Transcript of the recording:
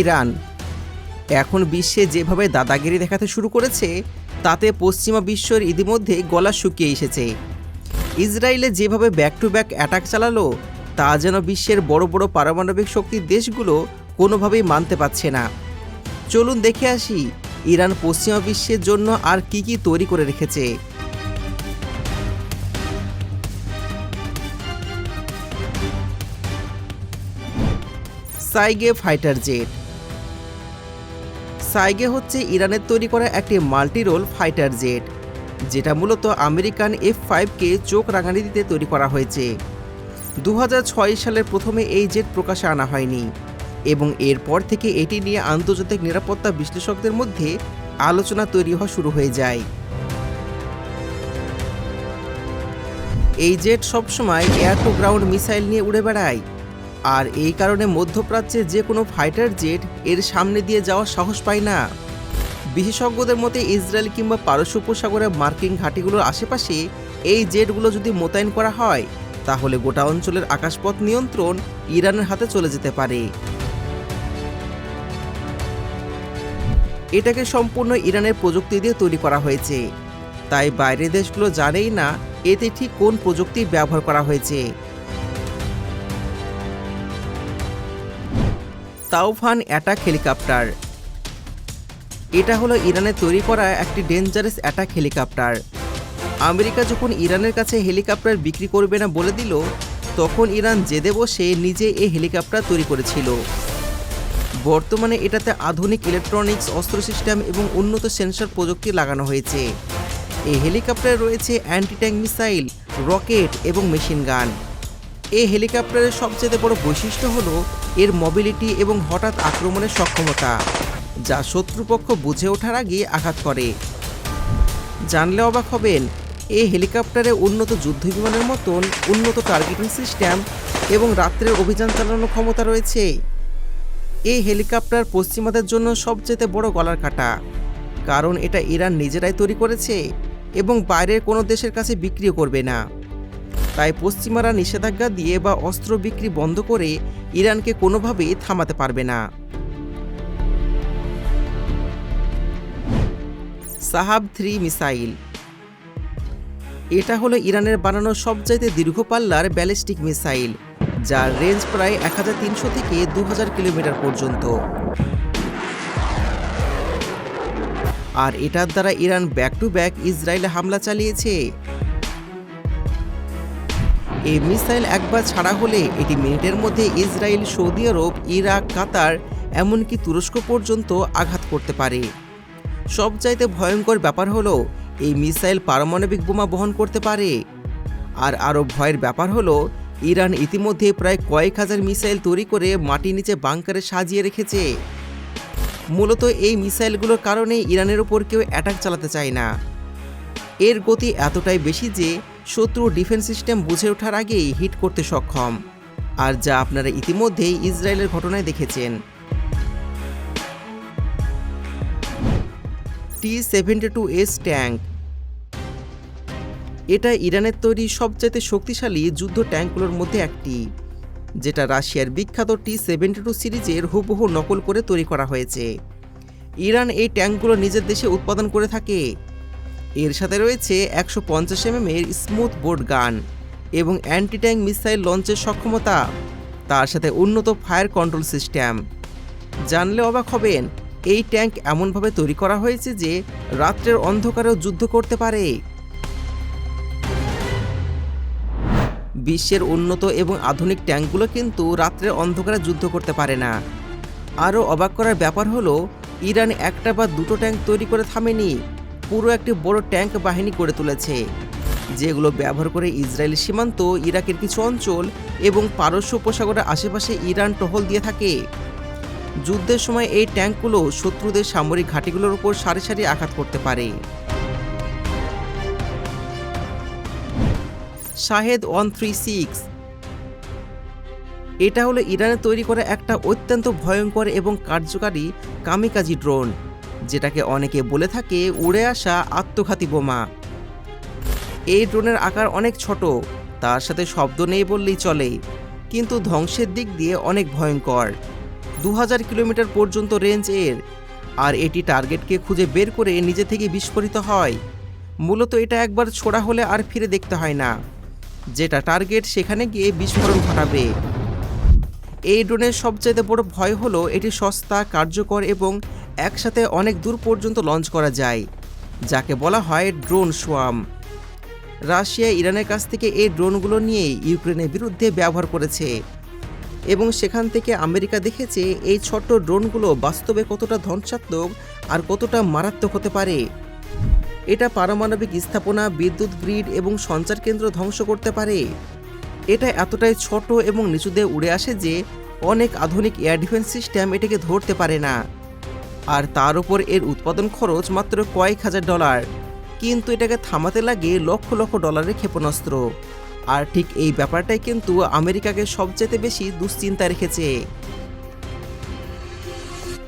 Iran. এখন বিশ্বে যেভাবে দাদাগিরি দেখাতে শুরু করেছে, তাতে পশ্চিমা বিশ্বর ইতিমধ্যে গলা শুকিয়ে এসেছে। ইসরায়েলে যেভাবে ব্যাক টু ব্যাক অ্যাটাক চালালো, তা যেন বিশ্বের বড় বড় পারমাণবিক শক্তির দেশগুলো কোনোভাবেই মানতে পারছে না। চলুন দেখে আসি, ইরান পশ্চিমা বিশ্বের জন্য আর কি কি তৈরি করে রেখেছে। সাইগে ফাইটার জেট। সাইগে হচ্ছে ইরানের তৈরি করা একটি মাল্টিরোল ফাইটার জেট, যেটা মূলত আমেরিকান এফ ফাইভকে চোখ রাঙানি দিতে তৈরি করা হয়েছে। দু হাজার ছয় সালের প্রথমে এই জেট প্রকাশে আনা হয়নি এবং এরপর থেকে এটি নিয়ে আন্তর্জাতিক নিরাপত্তা বিশ্লেষকদের মধ্যে আলোচনা তৈরি হওয়া শুরু হয়ে যায়। এই জেট সবসময় এয়ার টু গ্রাউন্ড মিসাইল নিয়ে উড়ে বেড়ায় আর এই কারণে মধ্যপ্রাচ্যে যে কোনো ফাইটার জেট এর সামনে দিয়ে যাওয়ার সাহস পায় না। বিশেষজ্ঞদের মতে ইসরায়েল কিংবা পারস্য উপসাগরের মার্কিং ঘাঁটিগুলোর আশেপাশে এই জেটগুলো যদি মোতায়েন করা হয়, তাহলে গোটা অঞ্চলের আকাশপথ নিয়ন্ত্রণ ইরানের হাতে চলে যেতে পারে। এটাকে সম্পূর্ণ ইরানের প্রযুক্তি দিয়ে তৈরি করা হয়েছে। তাই বাইরের দেশগুলো জানেই না এতে ঠিক কোন প্রযুক্তি ব্যবহার করা হয়েছে। Toufan attack helicopter. এটা হলো ইরানের তৈরি করা একটি ডেঞ্জারাস অ্যাটাক হেলিকপ্টার। আমেরিকা যখন ইরানের কাছে হেলিকপ্টার বিক্রি করবে না বলে দিল, তখন ইরান জেদে বসে নিজে এই হেলিকপ্টার তৈরি করেছিল। বর্তমানে এটাতে আধুনিক ইলেকট্রনিক্স, অস্ত্র সিস্টেম এবং উন্নত সেন্সর প্রযুক্তি লাগানো হয়েছে। এই হেলিকপ্টারে রয়েছে অ্যান্টি ট্যাঙ্ক মিসাইল, রকেট এবং মেশিন গান। এই হেলিকপ্টারের সবচেয়ে বড় বৈশিষ্ট্য হলো এর মোবিলিটি এবং হঠাৎ আক্রমণের সক্ষমতা, যা শত্রুপক্ষ বুঝে ওঠার আগে আঘাত করে। জানলে অবাক হবেন এই হেলিকপ্টারে উন্নত যুদ্ধ বিমানের মতন উন্নত টার্গেটিং সিস্টেম এবং রাত্রের অভিযান চালানোর ক্ষমতা রয়েছে। এই হেলিকপ্টার পশ্চিমাদের জন্য সবচেয়ে বড় গলার কাটা, কারণ এটা ইরান নিজেরাই তৈরি করেছে এবং বাইরের কোনো দেশের কাছে বিক্রিও করবে না। তাই পশ্চিমারা নিষেধাজ্ঞা দিয়ে বা অস্ত্র বিক্রি বন্ধ করে ইরানকে কোনোভাবেই থামাতে পারবে না। Shahab three missile. এটা হলো ইরানের বানানো সবচাইতে দীর্ঘ পাল্লার ব্যালিস্টিক মিসাইল, যার রেঞ্জ প্রায় এক হাজার তিনশো থেকে দু হাজার কিলোমিটার পর্যন্ত। আর এটার দ্বারা ইরান ব্যাক টু ব্যাক ইসরায়েলে হামলা চালিয়েছে। এই মিসাইল একবার ছাড়া হলে এটি মিনিটের মধ্যে ইসরায়েল, সৌদি আরব, ইরাক, কাতার, এমনকি তুরস্ক পর্যন্ত আঘাত করতে পারে। সবচাইতে ভয়ঙ্কর ব্যাপার হলো, এই মিসাইল পারমাণবিক বোমা বহন করতে পারে। আর আরও ভয়ের ব্যাপার হলো, ইরান ইতিমধ্যে প্রায় কয়েক হাজার মিসাইল তৈরি করে মাটির নিচে বাংকারে সাজিয়ে রেখেছে। মূলত এই মিসাইলগুলোর কারণে ইরানের ওপর কেউ অ্যাটাক চালাতে চায় না। এর গতি এতটাই বেশি যে শত্রু ডিফেন্স সিস্টেম বুঝে ওঠার আগেই হিট করতে সক্ষম। আর যা আপনারা ইতিমধ্যেই ইসরায়েলের ঘটনায় দেখেছেন। T seventy two S tank. এটা ইরানের তৈরি সবচাইতে শক্তিশালী যুদ্ধ ট্যাঙ্কগুলোর মধ্যে একটি, যেটা রাশিয়ার বিখ্যাত টি সেভেন্টি টু সিরিজের হুবহু নকল করে তৈরি করা হয়েছে। ইরান এই ট্যাঙ্কগুলো নিজের দেশে উৎপাদন করে থাকে। এর সাথে রয়েছে একশো পঞ্চাশ এম এর স্মুথ বোর্ড গান এবং অ্যান্টি ট্যাঙ্ক মিসাইল লঞ্চের সক্ষমতা। তার সাথে উন্নত ফায়ার কন্ট্রোল সিস্টেম জানলে অবাক হবেন, এই ট্যাঙ্ক এমনভাবে তৈরি করা হয়েছে যে রাত্রের অন্ধকারেও যুদ্ধ করতে পারে। বিশ্বের উন্নত এবং আধুনিক ট্যাঙ্কগুলো কিন্তু রাত্রের অন্ধকারে যুদ্ধ করতে পারে না। আরও অবাক করার ব্যাপার হলো, ইরান একটা বা দুটো ট্যাঙ্ক তৈরি করে থামেনি। পুরো একটি বড় ট্যাঙ্ক বাহিনী গড়ে তুলেছে, যেগুলো ব্যবহার করে ইসরায়েল সীমান্ত, ইরাকের কিছু অঞ্চল এবং পারস্য উপসাগরের আশেপাশে ইরান টহল দিয়ে থাকে। যুদ্ধের সময় এই ট্যাঙ্কগুলো শত্রুদের সামরিক ঘাঁটিগুলোর উপর সারি সারি আঘাত করতে পারে। Shahed one three six. এটা হলো ইরানের তৈরি করা একটা অত্যন্ত ভয়ঙ্কর এবং কার্যকারী কামিকাজি ড্রোন। যেটাকে অনেকে বলে থাকে উড়ে আসা আত্মঘাতী বোমা। এই ড্রোনের আকার অনেক ছোট, তার সাথে শব্দ নেই বললেই চলে, কিন্তু ধ্বংসের দিক দিয়ে অনেক ভয়ঙ্কর। দু হাজার কিলোমিটার পর্যন্ত রেঞ্জ এর, আর এটি টার্গেটকে খুঁজে বের করে নিজে থেকে বিস্ফোরিত হয়। মূলত এটা একবার ছোড়া হলে আর ফিরে দেখতে হয় না, যেটা টার্গেট সেখানে গিয়ে বিস্ফোরণ ঘটাবে। এই ড্রোনের সবচাইতে বড় ভয় হলো এটি সস্তা, কার্যকর এবং একসাথে অনেক দূর পর্যন্ত লঞ্চ করা যায়, যাকে বলা হয় ড্রোন সোয়াম রাশিয়া ইরানের কাছ থেকে এই ড্রোনগুলো নিয়ে ইউক্রেনের বিরুদ্ধে ব্যবহার করেছে এবং সেখান থেকে আমেরিকা দেখেছে এই ছোট্ট ড্রোনগুলো বাস্তবে কতটা ধ্বংসাত্মক আর কতটা মারাত্মক হতে পারে। এটা পারমাণবিক স্থাপনা, বিদ্যুৎ গ্রিড এবং সঞ্চার কেন্দ্র ধ্বংস করতে পারে। এটা এতটাই ছোট এবং নিচু দিয়ে উড়ে আসে যে অনেক আধুনিক এয়ার ডিফেন্স সিস্টেম এটাকে ধরতে পারে না। আর তার উপর এর উৎপাদন খরচ মাত্র কয়েক হাজার ডলার। কিন্তু এটাকে থামাতে লাগে লক্ষ লক্ষ ডলারের ক্ষেপণাস্ত্র। আর ঠিক এই ব্যাপারটাই কিন্তু আমেরিকাকে সবচেয়ে বেশি দুশ্চিন্তা রেখেছে।